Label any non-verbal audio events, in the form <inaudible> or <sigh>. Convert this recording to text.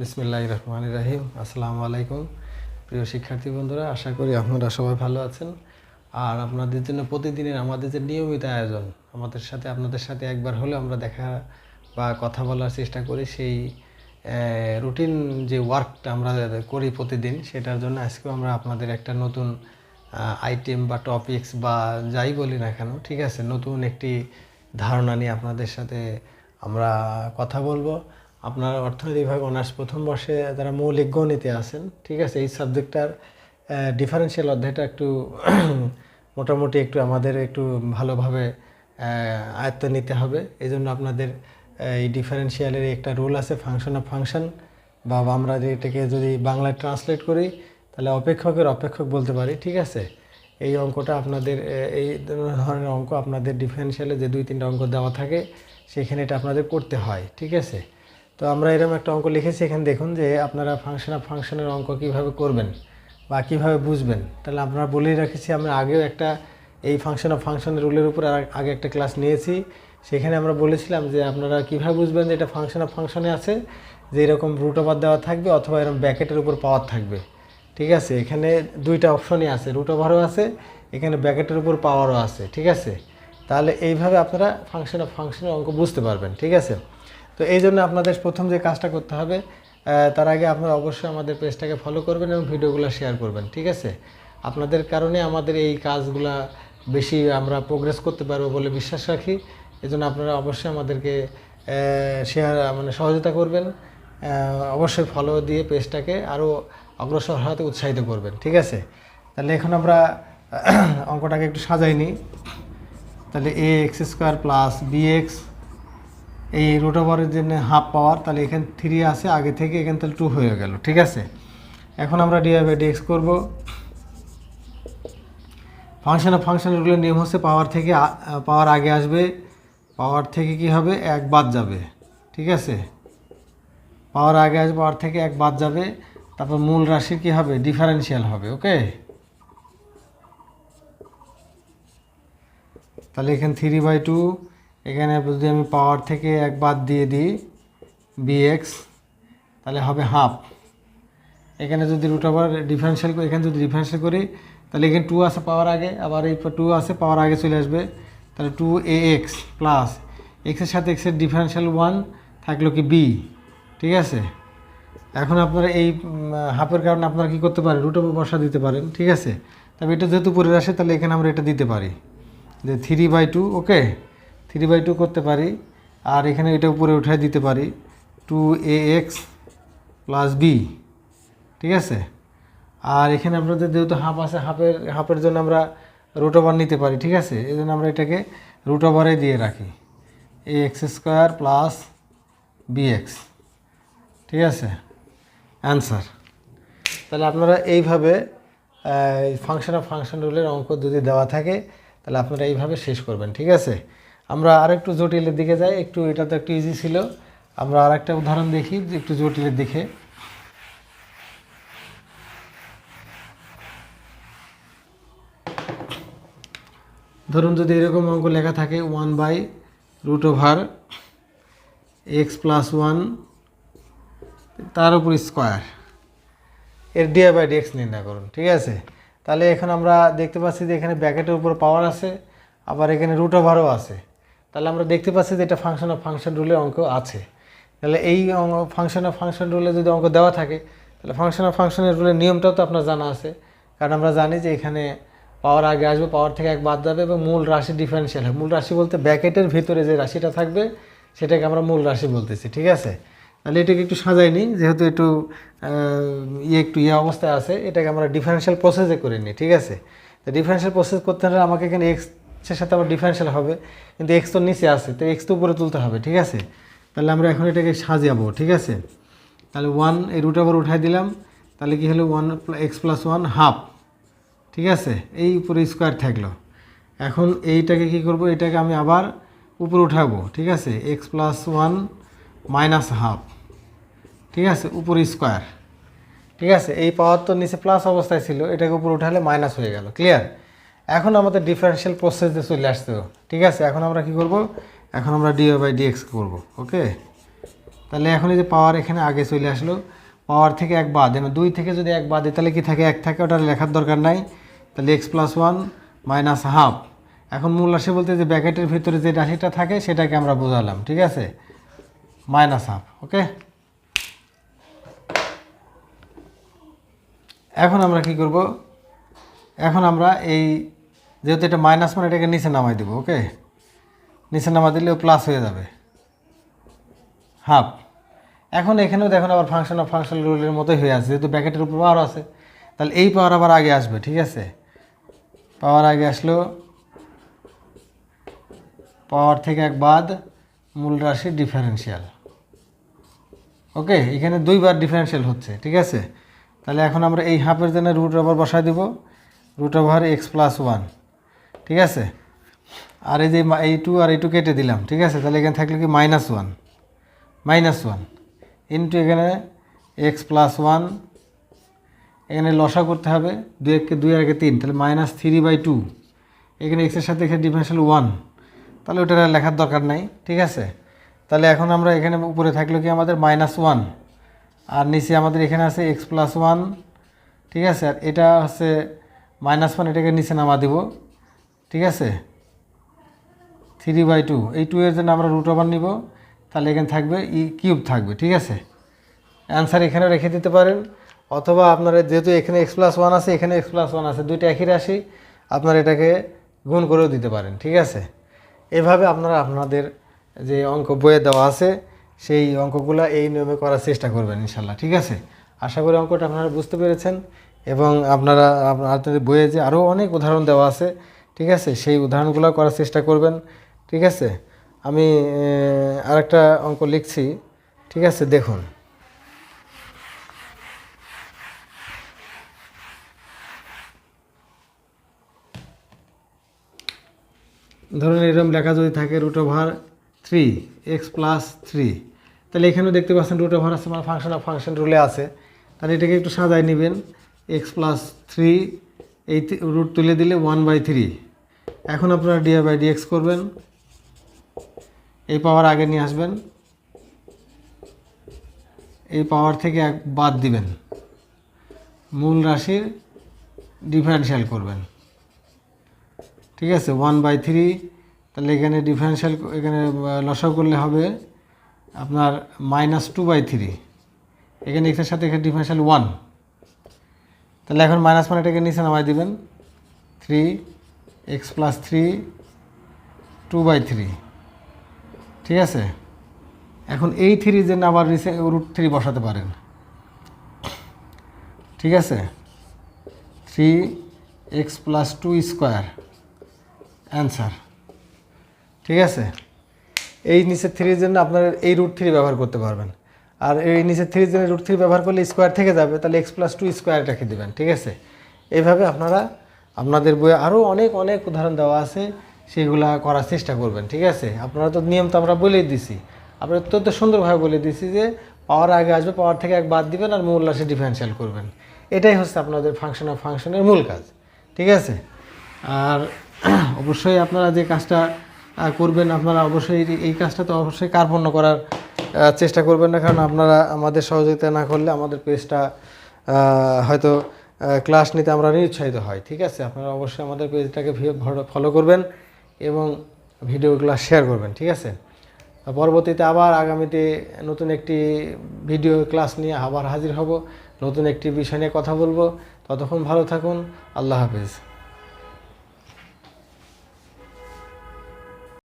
বিসমিল্লাহ রহমান রাহিম। আসসালামু আলাইকুম। প্রিয় শিক্ষার্থী বন্ধুরা, আশা করি আপনারা সবাই ভালো আছেন। আর আপনাদের জন্য প্রতিদিনের আমাদের যে নিয়মিত আয়োজন, আমাদের সাথে আপনাদের সাথে একবার হলেও আমরা দেখা বা কথা বলার চেষ্টা করি, সেই রুটিন যে ওয়ার্কটা আমরা করি প্রতিদিন, সেটার জন্য আজকেও আমরা আপনাদের একটা নতুন আইটেম বা টপিকস বা যাই বলি না কেন, ঠিক আছে, নতুন একটি ধারণা নিয়ে আপনাদের সাথে আমরা কথা বলব। আপনার অর্থনীতি বিভাগ অনার্স প্রথম বর্ষে যারা মৌলিক গণিতে আছেন, ঠিক আছে, এই সাবজেক্টটার ডিফারেন্সিয়াল অধ্যায়টা একটু <clears throat> মোটামুটি একটু আমাদের একটু ভালোভাবে আয়ত্ত নিতে হবে। এই জন্য আপনাদের এই ডিফারেন্সিয়ালের একটা রুল আছে ফাংশন অফ ফাংশন বা আমরা এটাকে যদি বাংলায় ট্রান্সলেট করি, তাহলে অপেক্ষকের অপেক্ষক বলতে পারি, ঠিক আছে? এই অঙ্কটা আপনাদের এই ধরনের অঙ্ক আপনাদের ডিফারেন্সিয়ালে যে দুই তিনটা অঙ্ক দেওয়া থাকে, সেখানে এটা আপনাদের করতে হয়, ঠিক আছে? তো আমরা এরকম একটা অঙ্ক লিখেছি, এখানে দেখুন যে আপনারা ফাংশন অফ ফাংশনের অঙ্ক কীভাবে করবেন বা কীভাবে বুঝবেন। তাহলে আপনারা বলেই রেখেছি, আমরা আগেও একটা এই ফাংশন অফ ফাংশনের রুলের উপর আগে একটা ক্লাস নিয়েছি। সেখানে আমরা বলেছিলাম যে আপনারা কীভাবে বুঝবেন যে এটা ফাংশন অফ ফাংশনে আছে, যে এরকম রুট ওভার দেওয়া থাকবে অথবা এরকম ব্যাকেটের উপর পাওয়ার থাকবে। ঠিক আছে? এখানে দুইটা অপশনই আছে রুট ওভারও আছে, এখানে ব্যাকেটের উপর পাওয়ারও আছে। ঠিক আছে? তাহলে এইভাবে আপনারা ফাংশন অফ ফাংশনের অঙ্ক বুঝতে পারবেন। ঠিক আছে? তো এই জন্য আপনাদের প্রথম যে কাজটা করতে হবে তার আগে আপনারা অবশ্যই আমাদের পেজটাকে ফলো করবেন এবং ভিডিওগুলো শেয়ার করবেন, ঠিক আছে? আপনাদের কারণে আমাদের এই কাজগুলা বেশি আমরা প্রোগ্রেস করতে পারব বলে বিশ্বাস রাখি। এজন্য আপনারা অবশ্যই আমাদেরকে শেয়ার মানে সহযোগিতা করবেন অবশ্যই ফলো দিয়ে পেজটাকে আরও অগ্রসর হওয়াতে উৎসাহিত করবেন, ঠিক আছে? তাহলে এখন আমরা অঙ্কটাকে একটু সাজাই নিই। তাহলে A X square plus B X এই রুট ওভারের জন্য হাফ পাওয়ার তাহলে এখানে থ্রি আছে, আগে থেকে এখানে তাহলে টু হয়ে গেল, ঠিক আছে? এখন আমরা ডিআই বাই ডিএক্স করব। ফাংশন অফ ফাংশনের রুলের নিয়ম হচ্ছে পাওয়ার থেকে পাওয়ার আগে আসবে পাওয়ার থেকে কি হবে? এক বাদ যাবে, ঠিক আছে? পাওয়ার আগে আসবে পাওয়ার থেকে এক বাদ যাবে, তারপর মূল রাশির কি হবে? ডিফারেন্সিয়াল হবে ওকে তাহলে এখানে থ্রি বাই টু এখানে যদি আমি পাওয়ার থেকে এক বাদ দিয়ে দিই বিএক্স তাহলে হবে হাফ এখানে যদি রুট ওভার ডিফারেন্সিয়াল করি, এখানে যদি ডিফারেন্সিয়াল করি, তাহলে এখানে টু আছে পাওয়ার আগে, আবার এই টু আছে পাওয়ার আগে চলে আসবে। তাহলে টু এ এক্স প্লাস এক্সের সাথে এক্সের ডিফারেন্সিয়াল ওয়ান থাকল কি বি ঠিক আছে? এখন আপনারা এই হাফের কারণে আপনারা কী করতে পারেন? রুট ওভার বসা দিতে পারেন, ঠিক আছে? তবে এটা যেহেতু পরে আসে, তাহলে এখানে আমরা এটা দিতে পারি। যে three by two okay three by two করতে পারি, আর এখানে এটা উপরে উঠাই দিতে পারি two A X plus B ঠিক আছে? আর এখানে আপনাদের যেহেতু হাফ আছে হাফের হাফের জন্য আমরা রুট ওভার নিতে পারি, ঠিক আছে? এই জন্য আমরা এটাকে রুট ওভারে দিয়ে রাখি। A X square plus B X ঠিক আছে? অ্যান্সার তাহলে আপনারা এইভাবে ফাংশন অফ ফাংশন রুলের অঙ্ক যদি দেওয়া থাকে, তাহলে আপনারা এইভাবে শেষ করবেন, ঠিক আছে? আমরা আরেকটু জটিলের দিকে যাই। একটু এটা তো একটু ইজি ছিল। আমরা আরেকটা উদাহরণ দেখি, একটু জটিলের দিকে। ধরুন যদি এরকম অঙ্ক লেখা থাকে one by root over X plus one তার উপর স্কোয়ার এর ডিআই বাই ডিএক্স নির্ণয় করুন, ঠিক আছে? তাহলে এখন আমরা দেখতে পাচ্ছি যে এখানে ব্যাকেটের উপর পাওয়ার আছে, আবার এখানে রুট ওভারও আছে। তাহলে আমরা দেখতে পাচ্ছি যে এটা ফাংশন অফ ফাংশন রুলের অঙ্ক আছে। তাহলে এই ফাংশন অফ ফাংশন রুলে যদি অঙ্ক দেওয়া থাকে, তাহলে ফাংশন অফ ফাংশনের রুলের নিয়মটাও তো আপনার জানা আছে। কারণ আমরা জানি যে এখানে পাওয়ার আগে আসবে পাওয়ার থেকে এক বাদ যাবে এবং মূল রাশি ডিফারেন্সিয়াল হয়। মূল রাশি বলতে ব্যাকেটের ভিতরে যে রাশিটা থাকবে, সেটাকে আমরা মূল রাশি বলতেছি, ঠিক আছে? তাহলে এটাকে একটু সাজাই নিই, যেহেতু একটু ইয়ে একটু ইয়ে অবস্থায় আছে, এটাকে আমরা ডিফারেন্সিয়াল প্রসেসে করে নিই, ঠিক আছে? তো ডিফারেন্সিয়াল প্রসেস করতে হলে আমাকে এখানে এক্সের সাথে আবার ডিফারেন্সিয়াল হবে। কিন্তু এক্স তো নিচে আছে, তো এক্স তো উপরে তুলতে হবে, ঠিক আছে? তাহলে আমরা এখন এটাকে সাজাবো, ঠিক আছে? তাহলে ওয়ান এই রুট আবার উঠাই দিলাম, তাহলে কি হলো? One X plus one half ঠিক আছে? এই উপরে স্কোয়ার থাকল। এখন এইটাকে কি করব? এটাকে আমি আবার উপরে উঠাবো, ঠিক আছে? X plus one minus half ঠিক আছে? উপরে স্কোয়ার ঠিক আছে? এই পাওয়ার তো নিচে প্লাস অবস্থায় ছিল, এটাকে উপরে উঠালে মাইনাস হয়ে গেল ক্লিয়ার এখন আমাদের ডিফারেন্সিয়াল প্রসেসে চলে আসতে। ঠিক আছে? এখন আমরা কি করব? এখন আমরা ডিও বাই ডিএক্স করব, ওকে? তাহলে এখন এই যে পাওয়ার এখানে আগে চলে আসলো। পাওয়ার থেকে এক বাদ এবার দুই থেকে যদি এক বাদ তাহলে কি থাকে? এক থাকে ওটা লেখার দরকার নাই। তাহলে X plus one minus half এখন মূল রাশি বলতে যে ব্যাকেটের ভিতরে যে রাশিটা থাকে, সেটাকে আমরা বোঝালাম, ঠিক আছে? Minus half okay? এখন আমরা কি করব? এখন আমরা এই যেহেতু এটা মাইনাস মানে এটাকে নিচে নামাই দেবো ওকে নিচে নামা দিলেও প্লাস হয়ে যাবে। হাফ এখন এখানেও দেখুন আবার ফাংশন অফ ফাংশন রুলের মতোই হয়ে আছে, যেহেতু ব্যাকেটের উপর পাওয়ার আছে। তাহলে এই পাওয়ার আবার আগে আসবে, ঠিক আছে? পাওয়ার আগে আসলো পাওয়ার থেকে এক বাদ মূল রাশি ডিফারেন্সিয়াল ওকে এখানে দুইবার ডিফারেন্সিয়াল হচ্ছে, ঠিক আছে? তাহলে এখন আমরা এই হাফের জন্য রুট ওভার বসাই দিব। Root over X plus one ঠিক আছে? আর এই যে এই টু আর এই টু কেটে দিলাম, ঠিক আছে? তাহলে এখানে থাকল কি minus one minus one into এখানে এক্স প্লাস ওয়ান এখানে লসা করতে হবে দুই এককে দুই আর একে তিন, তাহলে মাইনাস থ্রি বাই টু এখানে এক্সের সাথে এখানে ডিফারেন্সিয়াল ওয়ান তাহলে ওটা লেখার দরকার নাই, ঠিক আছে? তাহলে এখন আমরা এখানে উপরে থাকল কি আমাদের মাইনাস ওয়ান আর নিচে আমাদের এখানে আছে এক্স প্লাস ওয়ান ঠিক আছে? আর এটা হচ্ছে মাইনাস ওয়ান এটাকে নিচে নামা দিব। ঠিক আছে? থ্রি বাই টু এই টু এর জন্য আমরা রুট ওভার নিব। তাহলে এখানে থাকবে ই কিউব থাকবে, ঠিক আছে? অ্যান্সার এখানে রেখে দিতে পারেন। অথবা আপনারা যেহেতু এখানে এক্স প্লাস ওয়ান আছে, এখানে এক্স প্লাস ওয়ান আছে, দুইটা একই রাশি, আপনারা এটাকে গুণ করেও দিতে পারেন, ঠিক আছে? এভাবে আপনারা আপনাদের যে অঙ্ক বইয়ে দেওয়া আছে, সেই অঙ্কগুলো এই নিয়মে করার চেষ্টা করবেন ইনশাল্লাহ ঠিক আছে? আশা করি অঙ্কটা আপনারা বুঝতে পেরেছেন। এবং আপনারা আপনাদের বইয়ে যে আরও অনেক উদাহরণ দেওয়া আছে ঠিক আছে? সেই উদাহরণগুলো করার চেষ্টা করবেন, ঠিক আছে? আমি আরেকটা অঙ্ক লিখছি, ঠিক আছে? দেখুন। ধরুন এরকম লেখা যদি থাকে root over three X plus three তাহলে এখানেও দেখতে পাচ্ছেন রুট ওভার আছে মানে ফাংশন অফ ফাংশন রুলে আছে। তাহলে এটাকে একটু সাজায় নেবেন এক্স প্লাস থ্রি এই রুট তুলে দিলে ওয়ান বাই থ্রি এখন আপনারা ডিআই বাই ডিএক্স করবেন। এই পাওয়ার আগে নিয়ে আসবেন। এই পাওয়ার থেকে এক বাদ দিবেন। মূল রাশির ডিফারেন্সিয়াল করবেন। ঠিক আছে? ওয়ান বাই থ্রি তাহলে এখানে ডিফারেন্সিয়াল এখানে লসাও করলে হবে আপনার মাইনাস টু বাই থ্রি এখানে এক্সের সাথে এখানে ডিফারেন্সিয়াল ওয়ান তাহলে এখন মাইনাস ওয়ান এটাকে নিচে নামাই দিবেন। Three X plus three two by three ঠিক আছে? এখন এই থ্রি জন্য আবার নিচে রুট থ্রি বসাতে পারেন। ঠিক আছে? Three X plus two square answer ঠিক আছে? এই নিচের থ্রির জন্য আপনার এই রুট থ্রি ব্যবহার করতে পারবেন। আর এই নিচে থ্রি জন্য রুট থ্রি ব্যবহার করলে স্কোয়ার থেকে যাবে, তাহলে এক্স প্লাস টু স্কোয়ার রেখে দেবেন, ঠিক আছে? এইভাবে আপনারা আপনাদের বইয়ে আরও অনেক অনেক উদাহরণ দেওয়া আছে, সেগুলা করার চেষ্টা করবেন, ঠিক আছে? আপনারা তো নিয়ম তো আমরা বলেই দিছি। আমরা অত্যন্ত সুন্দরভাবে বলে দিছি যে পাওয়ার আগে আসবে পাওয়ার থেকে এক বাদ দিবেন আর মূল রাশি ডিফারেন্সিয়াল করবেন। এটাই হচ্ছে আপনাদের ফাংশন অফ ফাংশনের মূল কাজ, ঠিক আছে? আর <clears throat> অবশ্যই আপনারা যে কাজটা করবেন, আপনারা অবশ্যই এই- কাজটা তো অবশ্যই কার্পণ্য করার চেষ্টা করবেন না, কারণ আপনারা আমাদের সহযোগিতা না করলে আমাদের পেজটা হয়তো ক্লাস নিতে আমরা নিরুৎসাহিত হয়, ঠিক আছে? আপনারা অবশ্যই আমাদের পেজটাকে ফলো করবেন এবং ভিডিও ক্লাস শেয়ার করবেন, ঠিক আছে? পরবর্তীতে আবার আগামীতে নতুন একটি ভিডিও ক্লাস নিয়ে আবার হাজির হব, নতুন একটি বিষয় নিয়ে কথা বলব। ততক্ষণ ভালো থাকুন, আল্লাহ হাফিজ।